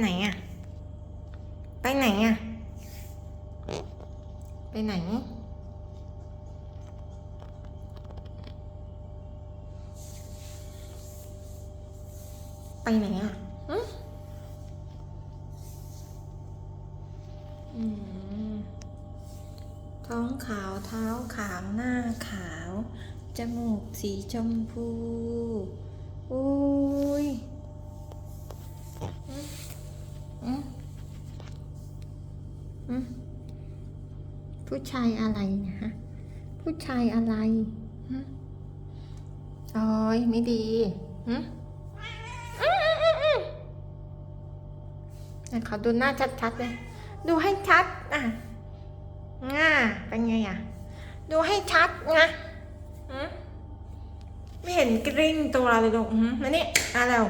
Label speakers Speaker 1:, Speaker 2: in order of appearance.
Speaker 1: ไหนอะ ไปไหนอะ ไปไหน ไปไหนอะอืมอืมท้องขาวเท้าขาวหน้าขาว จมูกสีชมพูอุ้ยอืมอืมอืม ผู้ชายอะไรนะฮะ ผู้ชายอะไรโอ้ยไม่ดีหืมไหนขอดูหน้าชัดๆเลย ดูให้ชัดอะง่าเป็นไงอะ ดูให้ชัดไงไม่เห็นกริ้งตัวเลยลูกมานี่มาเร็ว